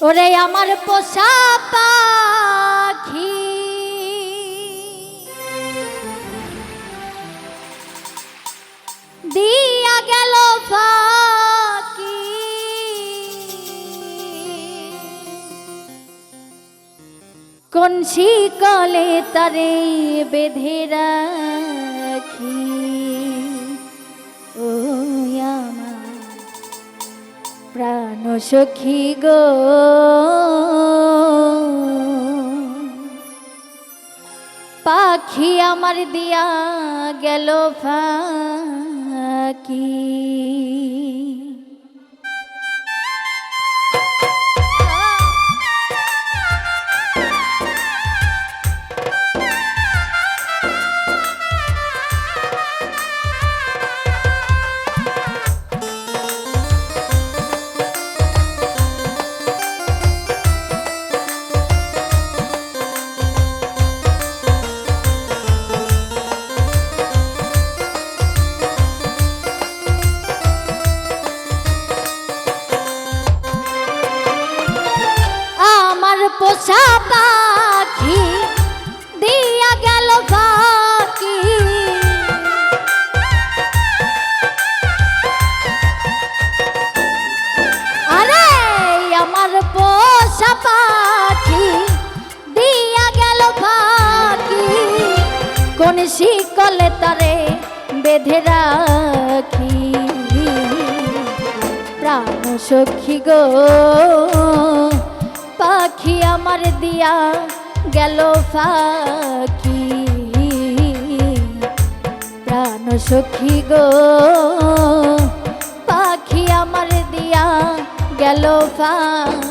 ওরে আমার পোষা পাখি। দিয়া গেল ফাঁকি। কোন শিকলে তারে বেঁধে রাখি? প্রাণ সখী গো। পাখি আমার দিয়া গেল ফাঁকি। পোষা পাখি দিয়া গেল ফাঁকি আরে, আমার পোষা পাখি দিয়া গেল ফাঁকি কোন শিকলে তারে বেঁধে রাখি। প্রাণ সখী গো। পাখি আমার দিয়া গেল ফাঁকি প্রাণ সখী গো পাখি আমার দিয়া গেল ফাঁকি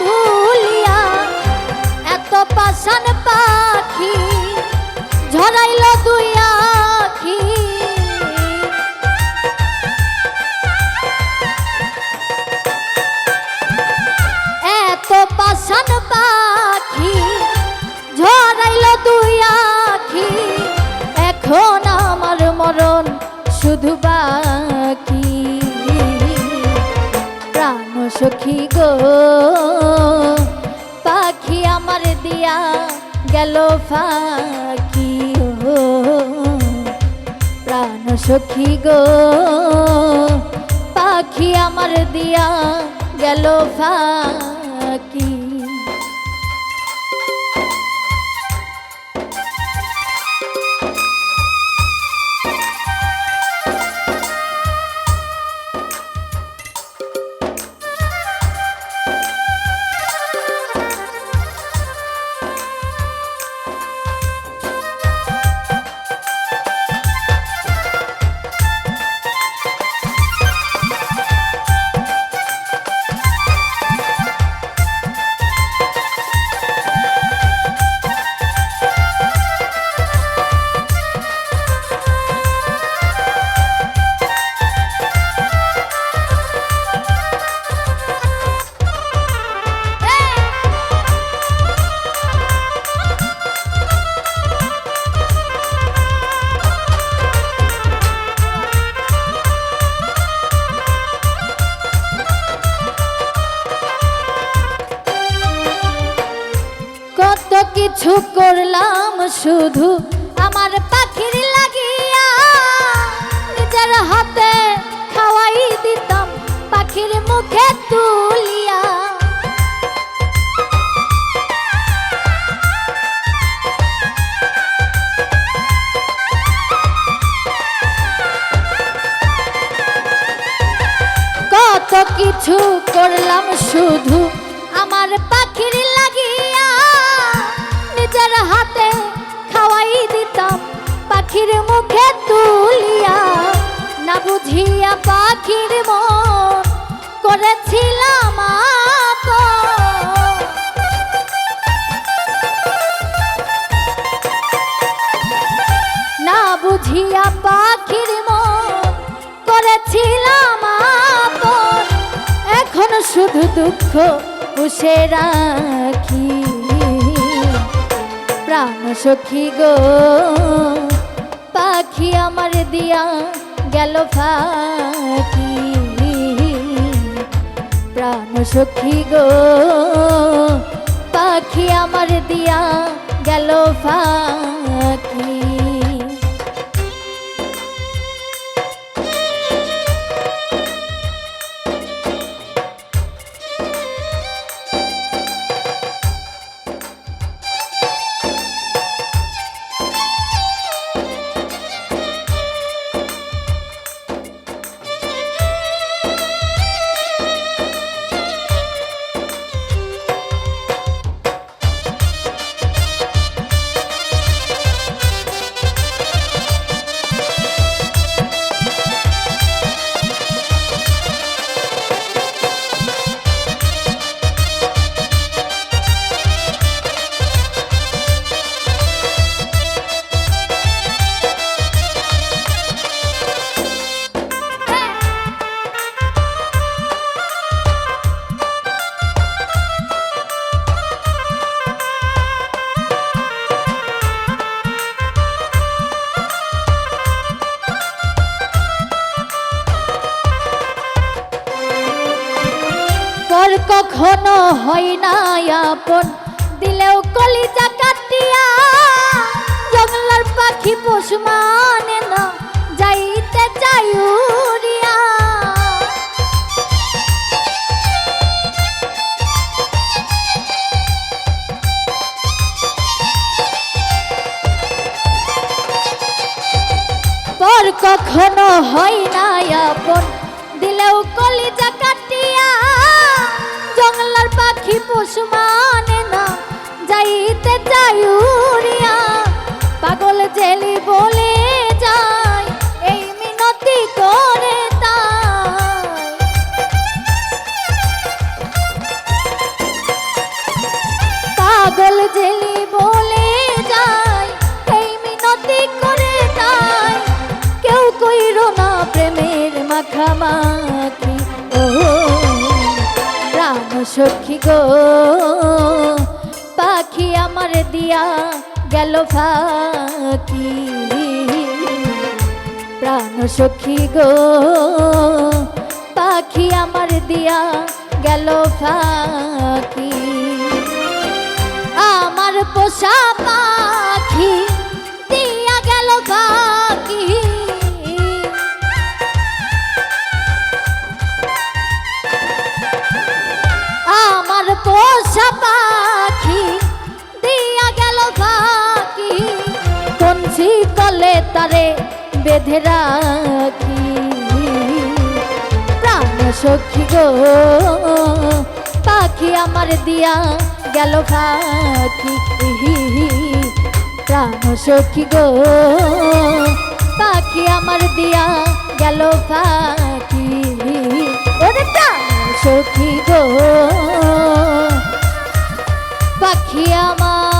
ভুলিয়া এত পাশান পাখি ঝরাইল দুই আখি। এত পাশান পাখি ঝরাইল দুই আখি, এখন আমার মরণ শুধু বাকি। সখী গো। পাখি আমার দিয়া গেল ফাঁকি প্রাণ সখী গো, পাখি আমার দিয়া গেল ফাঁকি কিছু করলাম শুধু আমার পাখির লাগিয়া। নিজের হাতে খাওয়াই দিতাম পাখির মুখে তুলিয়া। কত কিছু করলাম শুধু আমার পাখির পাখির মুখে তুলিয়া, না বুঝিয়া পাখির মন করেছিলাম। না বুঝিয়া পাখির মন করেছিলাম এখন শুধু দুঃখ পুষে রাখি, প্রাণ সখী গো পাখি আমার দিয়া গেল ফাঁকি। প্রাণ সখী গো পাখি আমার দিয়া গেল ফাঁকি। কখনো হয় না আপন। দিলেও কলিজা কাটিয়া জঙ্গলার পাখি পশু মানে না, যাইতে চাই কখনো হয় না আপন। দিলেও কলিজা কাটিয়া পশু মানে না যাইতে পাগল জেলি বলে যায় এই করে পাগল বলে যায় এই করে কেউ প্রেমের সখী গো, পাখি আমার দিয়া গেল ফাঁকি। প্রাণ সখী গো, পাখি আমার দিয়া গেল ফাঁকি। আমার পোষা কঞ্চি কলে তারে বেঁধে রাখি। প্রাণ সখী গো, পাখি আমার দিয়া গেল পাখি প্রাণ সখী গো, পাখি আমার দিয়া গেল পাখি ওরে সখী গো, পাখি আমার